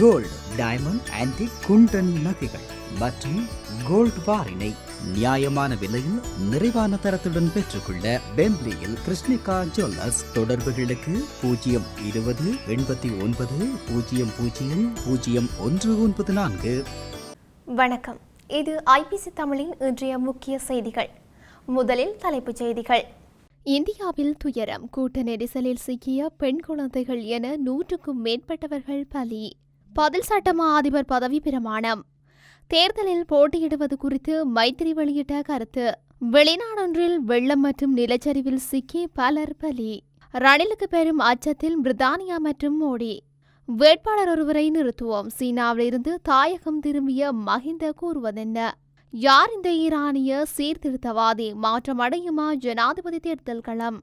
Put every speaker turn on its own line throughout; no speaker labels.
Gold diamond antique குண்டன் நகைகள் மற்றும் gold பாரினை நியாயமான விலையில் நிறைவான தரத்துடன் பெற்றுக்கொள்ள பெம்ப்லியில் கிருஷ்ணிகா ஜுவல்லர்ஸ் தொடர்புகளுக்கு பூஜ்ஜியம் இருபது எண்பத்தி ஒன்பது பூஜ்ஜியம் பூஜ்ஜியம் பூஜ்ஜியம் ஒன்று ஒன்பது நான்கு.
வணக்கம். இது ஐபிசி தமிழின் இன்றைய முக்கிய செய்திகள். முதலில் தலைப்புச் செய்திகள். இந்தியாவில் துயரம் கூட்ட நெரிசலில் சிக்கிய பெண் குழந்தைகள் என நூற்றுக்கும் மேற்பட்டவர்கள் பலி. பதில் சட்டமா அதிபர் பதவி பிரமாணம். தேர்தலில் போட்டியிடுவது குறித்து மைத்திரி வெளியிட்ட கருத்து. வெளிநாடொன்றில் வெள்ளம் மற்றும் நிலச்சரிவில் சிக்கி பலர் பலி. ரணிலுக்கு பெரும் அச்சத்தில் பிரித்தானியா மற்றும் மோடி. வேட்பாளர் ஒருவரை நிறுத்துவோம். சீனாவிலிருந்து தாயகம் திரும்பிய மஹிந்த கூறுவதென்ன? யார் இந்த ஈரானிய சீர்திருத்தவாதி? மாற்றமடையுமா? ஜனாதிபதி தேர்தல் களம்?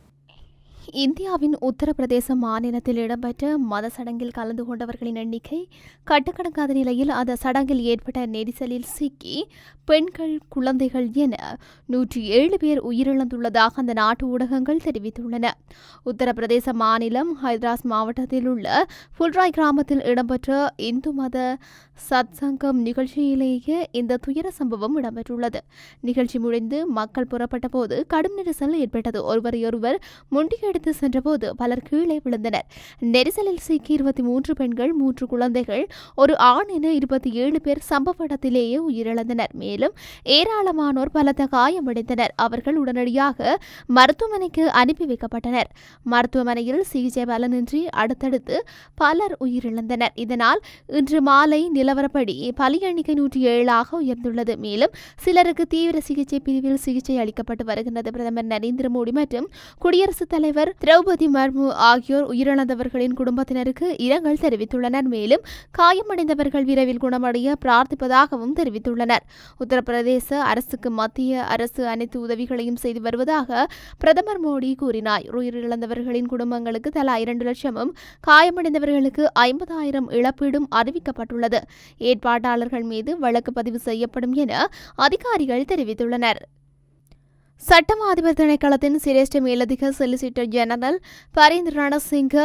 இந்தியாவின் உத்தரப்பிரதேச மாநிலத்தில் இடம்பெற்ற மத சடங்கில் கலந்து கொண்டவர்களின் எண்ணிக்கை கட்டுக்கடங்காத நிலையில் அந்த சடங்கில் ஏற்பட்ட நெரிசலில் சிக்கி பெண்கள் குழந்தைகள் என நூற்றி ஏழு பேர் உயிரிழந்துள்ளதாக அந்த நாட்டு ஊடகங்கள் தெரிவித்துள்ளன. உத்தரப்பிரதேச மாநிலம் ஹைதராஸ் மாவட்டத்தில் உள்ள புல்ராய் கிராமத்தில் இடம்பெற்ற இந்து மத சத்சங்கம் நிகழ்ச்சியிலேயே இந்த துயர சம்பவம் இடம்பெற்றுள்ளது. நிகழ்ச்சி முடிந்து மக்கள் புறப்பட்ட போது கடும் நெரிசல் ஏற்பட்டது. ஒருவரையொருவர் எடுத்து சென்றபோது பலர் கீழே விழுந்தனர். நெரிசலில் சிக்கி இருபத்தி மூன்று பெண்கள் மூன்று குழந்தைகள் ஒரு ஆண் என இருபத்தி ஏழு பேர் சம்பவ இடத்திலேயே உயிரிழந்தனர். மேலும் ஏராளமானோர் பலத்த காயமடைந்தனர். அவர்கள் உடனடியாக மருத்துவமனைக்கு அனுப்பி வைக்கப்பட்டனர். மருத்துவமனையில் சிகிச்சை பலனின்றி அடுத்தடுத்து பலர் உயிரிழந்தனர். இதனால் இன்று மாலை நிலவரப்படி பலி எண்ணிக்கை நூற்றி ஏழாக உயர்ந்துள்ளது. மேலும் சிலருக்கு தீவிர சிகிச்சை பிரிவில் சிகிச்சை அளிக்கப்பட்டு வருகின்றது. பிரதமர் நரேந்திர மோடி மற்றும் குடியரசுத் தலைவர் திரௌபதி மர்மு ஆகியோர் உயிரிழந்தவர்களின் குடும்பத்தினருக்கு இரங்கல் தெரிவித்துள்ளனர். மேலும் காயமடைந்தவர்கள் விரைவில் குணமடைய பிரார்த்திப்பதாகவும் தெரிவித்துள்ளனர். உத்தரப்பிரதேச அரசுக்கு மத்திய அரசு அனைத்து உதவிகளையும் செய்து வருவதாக பிரதமர் மோடி கூறினார். உயிரிழந்தவர்களின் குடும்பங்களுக்கு தலா இரண்டு லட்சமும் காயமடைந்தவர்களுக்கு ஐம்பதாயிரம் இழப்பீடும் அறிவிக்கப்பட்டுள்ளது. ஏற்பாட்டாளர்கள் மீது வழக்கு பதிவு செய்யப்படும் என அதிகாரிகள் தெரிவித்துள்ளனர். சட்டம் அதிபர் திணைக்களத்தின் சிரேஷ்ட மேலதிக சொலிசிட்டர் ஜெனரல் பரீந்திர ரணசிங்க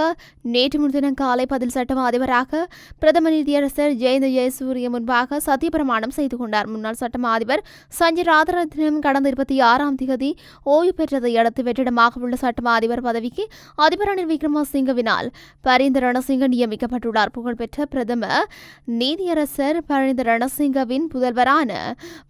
நேற்று முன்தினம் காலை பதில் சட்டம் அதிபராக பிரதம நீதியரசர் ஜெயந்த ஜெயசூரிய முன்பாக சத்தியப்பிரமாணம் செய்து கொண்டார். முன்னாள் சட்டம் அதிபர் சஞ்சய் ராதரத்னம் கடந்த இருபத்தி ஆறாம் தேதி ஓய்வு பெற்றதை அடுத்து வெற்றிடமாக உள்ள சட்டம் அதிபர் பதவிக்கு அதிபர் ரணில் விக்ரமசிங்கவினால் பரீந்திர ரணசிங்க நியமிக்கப்பட்டுள்ளார். புகழ்பெற்ற பிரதம நீதியரசர் பரீந்திர ரணசிங்கவின் புதல்வரான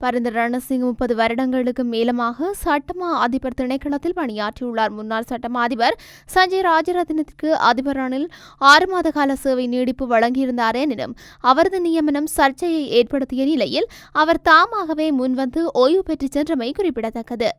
பரீந்திர ரணசிங்க முப்பது வருடங்களுக்கு மேலமாக சட்டமா அதிபர் திணைக்களத்தில் பணியாற்றியுள்ளார். முன்னாள் சட்டமா அதிபர் சஞ்சய் ராஜரத்னத்திற்கு அதிபர் ரணில் ஆறு மாத கால சேவை நீடிப்பு வழங்கியிருந்தார். எனினும் அவரது நியமனம் சர்ச்சையை ஏற்படுத்திய நிலையில் அவர் தாமாகவே முன்வந்து ஓய்வு பெற்றுச் சென்றமை குறிப்பிடத்தக்கது.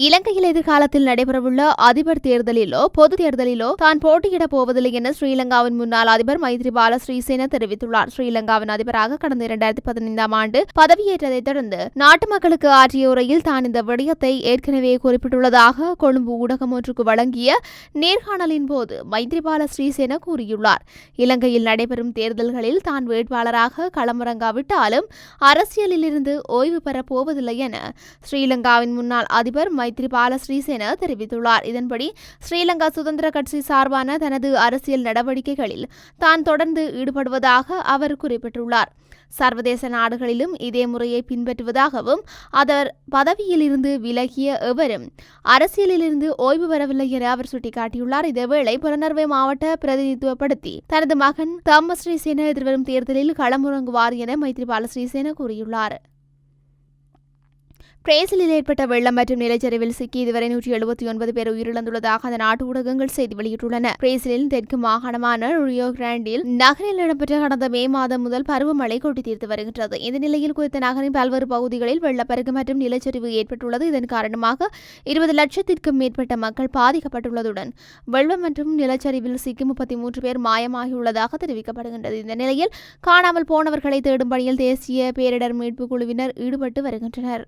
இலங்கையில் எதிர்காலத்தில் நடைபெறவுள்ள அதிபர் தேர்தலிலோ பொது தேர்தலிலோ தான் போட்டியிடப் போவதில்லை என ஸ்ரீலங்காவின் முன்னாள் அதிபர் மைத்ரிபால ஸ்ரீசேன தெரிவித்துள்ளார். ஸ்ரீலங்காவின் அதிபராக கடந்த இரண்டாயிரத்தி பதினைந்தாம் ஆண்டு பதவியேற்றதைத் தொடர்ந்து நாட்டு மக்களுக்கு ஆற்றிய உரையில் தான் இந்த விடயத்தை ஏற்கனவே குறிப்பிட்டுள்ளதாக கொழும்பு ஊடகம் ஒன்றுக்கு வழங்கிய நேர்காணலின் போது மைத்ரிபால ஸ்ரீசேன கூறியுள்ளார். இலங்கையில் நடைபெறும் தேர்தல்களில் தான் வேட்பாளராக களமிறங்காவிட்டாலும் அரசியலிலிருந்து ஓய்வு பெறப் போவதில்லை என ஸ்ரீலங்காவின் முன்னாள் அதிபர் மைத்ரிபால ஸ்ரீசேன தெரிவித்துள்ளார். இதன்படி ஸ்ரீலங்கா சுதந்திர கட்சி சார்பான தனது அரசியல் நடவடிக்கைகளில் தான் தொடர்ந்து ஈடுபடுவதாக அவர் குறிப்பிட்டுள்ளார். சர்வதேச நாடுகளிலும் இதே முறையை பின்பற்றுவதாகவும் அவர் பதவியிலிருந்து விலகிய எவரும் அரசியலிலிருந்து ஓய்வு பெறவில்லை என அவர் சுட்டிக்காட்டியுள்ளார். இதேவேளை புலனர்வை மாவட்ட பிரதிநிதித்துவப்படுத்தி தனது மகன் தம்ம ஸ்ரீசேன எதிர்வரும் தேர்தலில் களமுறங்குவார் என மைத்ரிபால ஸ்ரீசேன கூறியுள்ளார். பிரேசிலில் ஏற்பட்ட வெள்ளம் மற்றும் நிலச்சரிவில் சிக்கி இதுவரை நூற்றி எழுபத்தி ஒன்பது பேர் உயிரிழந்துள்ளதாக அந்த நாட்டு ஊடகங்கள் செய்தி வெளியிட்டுள்ளன. பிரேசிலில் தெற்கு மாகாணமான ரியோ கிராண்டில் நகரில் இடம்பெற்ற கடந்த மே மாதம் முதல் பருவமழை கொட்டி தீர்த்து வருகின்றது. இந்த நிலையில் குறித்த நகரின் பல்வேறு பகுதிகளில் வெள்ளப்பெருக்கு மற்றும் நிலச்சரிவு ஏற்பட்டுள்ளது. இதன் காரணமாக இருபது லட்சத்திற்கும் மேற்பட்ட மக்கள் பாதிக்கப்பட்டுள்ளதுடன் வெள்ளம் மற்றும் நிலச்சரிவில் சிக்கி முப்பத்தி மூன்று பேர் மாயமாகியுள்ளதாக தெரிவிக்கப்படுகின்றது. இந்த நிலையில் காணாமல் போனவர்களை தேடும் பணியில் தேசிய பேரிடர் மீட்பு குழுவினர் ஈடுபட்டு வருகின்றனர்.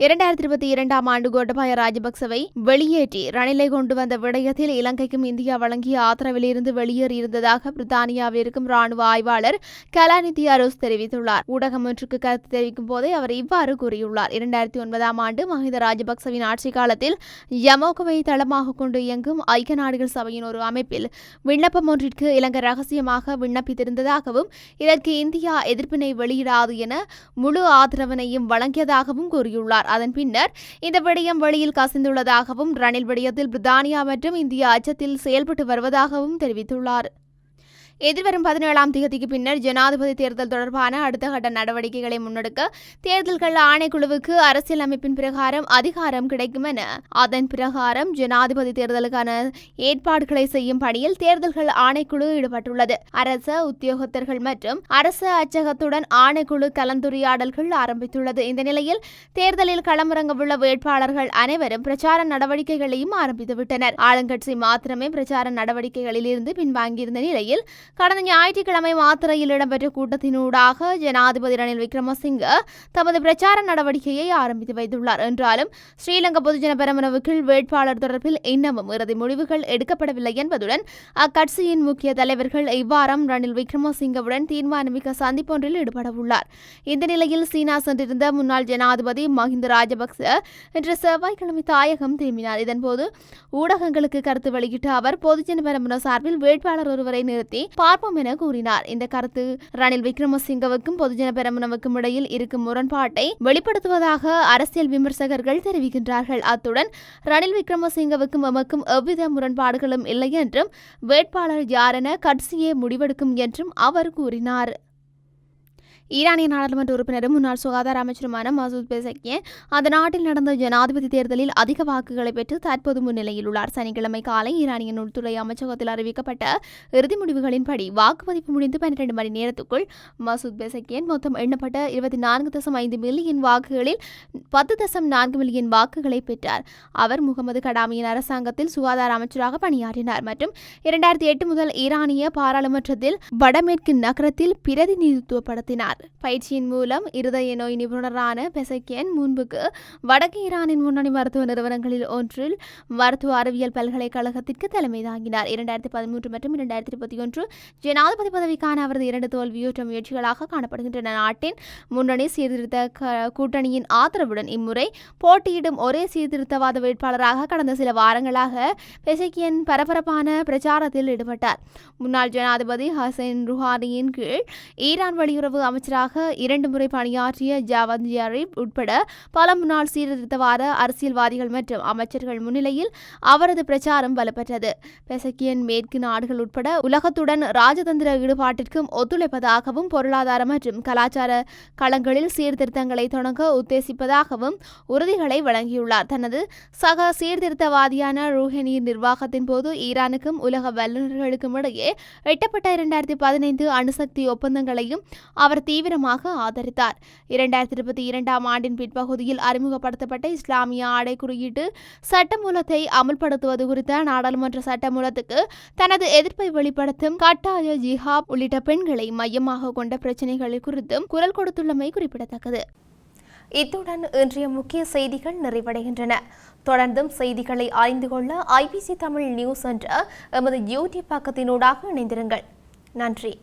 இரண்டாயிரத்தி இருபத்தி இரண்டாம் ஆண்டு கோட்டபாய ராஜபக்சவை வெளியேற்றி ரணிலை கொண்டு வந்த விடயத்தில் இலங்கைக்கும் இந்தியா வழங்கிய ஆதரவிலிருந்து வெளியேறியிருந்ததாக பிரித்தானியாவிற்கும் ராணுவ ஆய்வாளர் கலாநிதி அரோஸ் தெரிவித்துள்ளார். ஊடகம் ஒன்றுக்கு கருத்து தெரிவிக்கும் போதே அவர் இவ்வாறு கூறியுள்ளார். இரண்டாயிரத்தி ஒன்பதாம் ஆண்டு மஹிந்த ராஜபக்சவின் ஆட்சி காலத்தில் யமோகவை தளமாக கொண்டு இயங்கும் ஐக்கிய நாடுகள் சபையின் ஒரு அமைப்பில் விண்ணப்பம் ஒன்றிற்கு இலங்கை ரகசியமாக விண்ணப்பித்திருந்ததாகவும் இதற்கு இந்தியா எதிர்ப்பினை வெளியிடாது என முழு ஆதரவினையும் வழங்கியதாகவும் கூறியுள்ளார். அதன் பின்னர் இந்த விடயம் வெளியில் கசிந்துள்ளதாகவும் ரணில் விடயத்தில் பிரித்தானியா மற்றும் இந்தியா அச்சத்தில் செயல்பட்டு வருவதாகவும் தெரிவித்துள்ளார். எதிர்வரும் பதினேழாம் தேதிக்கு பின்னர் ஜனாதிபதி தேர்தல் தொடர்பான அடுத்த கட்ட நடவடிக்கைகளை முன்னெடுக்க தேர்தல்கள் ஆணைக்குழுவுக்கு அரசியலமைப்பின் பிரகாரம் அதிகாரம் கிடைக்கும் என அதன் பிரகாரம் ஜனாதிபதி தேர்தலுக்கான ஏற்பாடுகளை செய்யும் பணியில் தேர்தல்கள் ஆணைக்குழு ஈடுபட்டுள்ளது. அரச உத்தியோகத்தர்கள் மற்றும் அரச அச்சகத்துடன் ஆணைக்குழு கலந்துரையாடல்கள் ஆரம்பித்துள்ளது. இந்த நிலையில் தேர்தலில் களமிறங்கவுள்ள வேட்பாளர்கள் அனைவரும் பிரச்சார நடவடிக்கைகளையும் ஆரம்பித்துவிட்டனர். ஆளுங்கட்சி மாத்திரமே பிரச்சார நடவடிக்கைகளில் இருந்து பின்வாங்கியிருந்த நிலையில் கடந்த ஞாயிற்றுக்கிழமை மாத்திரையில் இடம்பெற்ற கூட்டத்தினூடாக ஜனாதிபதி ரணில் விக்ரமசிங்க தமது பிரச்சார நடவடிக்கையை ஆரம்பித்து வைத்துள்ளார். என்றாலும் ஸ்ரீலங்கா பொதுஜன பெரமுனவுக்கு வேட்பாளர் தொடர்பில் இன்னமும் இறுதி முடிவுகள் எடுக்கப்படவில்லை என்பதுடன் அக்கட்சியின் முக்கிய தலைவர்கள் இவ்வாரம் ரணில் விக்ரமசிங்கவுடன் தீர்மானமிக்க சந்திப்பொன்றில் ஈடுபட உள்ளார் இந்த நிலையில் சீனா சென்றிருந்த முன்னாள் ஜனாதிபதி மஹிந்த ராஜபக்ச இன்று செவ்வாய்க்கிழமை தாயகம் திரும்பினார். இதன்போது ஊடகங்களுக்கு கருத்து வெளியிட்ட அவர் பொதுஜன பெரமுன சார்பில் வேட்பாளர் ஒருவரை நிறுத்தி பார்ப்போம் என கூறினார். இந்த கருத்து ரணில் விக்ரமசிங்கவுக்கும் பொதுஜன பெரமுனவுக்கும் இடையில் இருக்கும் முரண்பாட்டை வெளிப்படுத்துவதாக அரசியல் விமர்சகர்கள் தெரிவிக்கின்றார்கள். அத்துடன் ரணில் விக்ரமசிங்கவுக்கும் எமக்கும் எவ்வித முரண்பாடுகளும் இல்லை என்றும் வேட்பாளர் யாரென கட்சியே முடிவெடுக்கும் என்றும் அவர் கூறினார். ஈரானிய நாடாளுமன்ற உறுப்பினரும் முன்னாள் சுகாதார அமைச்சருமான மசூத் பெசக்கியன் அந்த நாட்டில் நடந்த ஜனாதிபதி தேர்தலில் அதிக வாக்குகளை பெற்று தற்போது முன்னிலையில் உள்ளார். சனிக்கிழமை காலை ஈரானிய உள்துறை அமைச்சகத்தில் அறிவிக்கப்பட்ட இறுதி முடிவுகளின்படி வாக்குப்பதிவு முடிந்து பன்னிரண்டு மணி நேரத்துக்குள் மசூத் பெசக்கியன் மொத்தம் எண்ணப்பட்ட இருபத்தி நான்கு தசம் ஐந்து மில்லியன் வாக்குகளில் பத்து தசம் நான்கு மில்லியன் வாக்குகளை பெற்றார். அவர் முகமது கடாமியின் அரசாங்கத்தில் சுகாதார அமைச்சராக பணியாற்றினார் மற்றும் இரண்டாயிரத்தி எட்டு முதல் ஈரானிய பாராளுமன்றத்தில் வடமேற்கு நகரத்தில் பிரதிநிதித்துவப்படுத்தினார். பயிற்சியின் மூலம் இருதய நோய் நிபுணரான பெசக்கியன் முன்புக்கு வடக்கு ஈரானின் முன்னணி மருத்துவ நிறுவனங்களில் ஒன்றில் மருத்துவ அறிவியல் பல்கலைக்கழகத்திற்கு தலைமை தாங்கினார் இரண்டாயிரத்தி பதிமூன்று மற்றும் இரண்டாயிரத்தி இருபத்தி ஒன்று ஜனாதிபதி பதவிக்கான அவரது இரண்டு தோல்வியூற்ற முயற்சிகளாக காணப்படுகின்றன. நாட்டின் முன்னணி சீர்திருத்த கூட்டணியின் ஆதரவுடன் இம்முறை போட்டியிடும் ஒரே சீர்திருத்தவாத வேட்பாளராக கடந்த சில வாரங்களாக பெசக்கியன் பரபரப்பான பிரச்சாரத்தில் ஈடுபட்டார். முன்னாள் ஜனாதிபதி ஹசன் ருஹானியின் கீழ் ஈரான் வெளியுறவு அமைச்சராக இரண்டு முறை பணியாற்றிய ஜாவத் ஜரீப் உட்பட பல முன்னாள் சீர்திருத்தவாத அரசியல்வாதிகள் மற்றும் அமைச்சர்கள் முன்னிலையில் அவரது பிரச்சாரம் பலப்பெற்றது பெசக்கியன் மேற்கு நாடுகள் உட்பட உலகத்துடன் ராஜதந்திர ஈடுபாட்டிற்கும் ஒத்துழைப்பதாகவும் பொருளாதார மற்றும் கலாச்சார களங்களில் சீர்திருத்தங்களை தொடங்க உத்தேசிப்பதாகவும் உறுதிகளை வழங்கியுள்ளார். தனது சக சீர்திருத்தவாதியான ரூஹனியின் நிர்வாகத்தின் போது ஈரானுக்கும் உலக வல்லுநர்களுக்கும் இடையே எட்டப்பட்ட இரண்டாயிரத்தி பதினைந்து அணுசக்தி ஒப்பந்தங்களையும் அவர் தீவிரமாக ஆதரித்தார். இரண்டாயிரத்தி இருபத்தி இரண்டாம் ஆண்டின் பிற்பகுதியில் அறிமுகப்படுத்தப்பட்ட இஸ்லாமிய ஆடை குறியீட்டு சட்டமூலத்தை அமல்படுத்துவது குறித்த நாடாளுமன்ற சட்டமூலத்துக்கு தனது எதிர்ப்பை வெளிப்படுத்தும் கட்டாய ஜிஹாப் உள்ளிட்ட பெண்களை மையமாக கொண்ட பிரச்சினைகள் குறித்தும் குரல் கொடுத்துள்ளமை குறிப்பிடத்தக்கது. இத்துடன் இன்றைய முக்கிய செய்திகள் நிறைவடைகின்றன. தொடர்ந்தும் செய்திகளை அறிந்து கொள்ள ஐபிசி தமிழ் நியூஸ் என்ற எமது யூடியூப் பக்கத்தினூடாக இணைந்திருங்கள். நன்றி.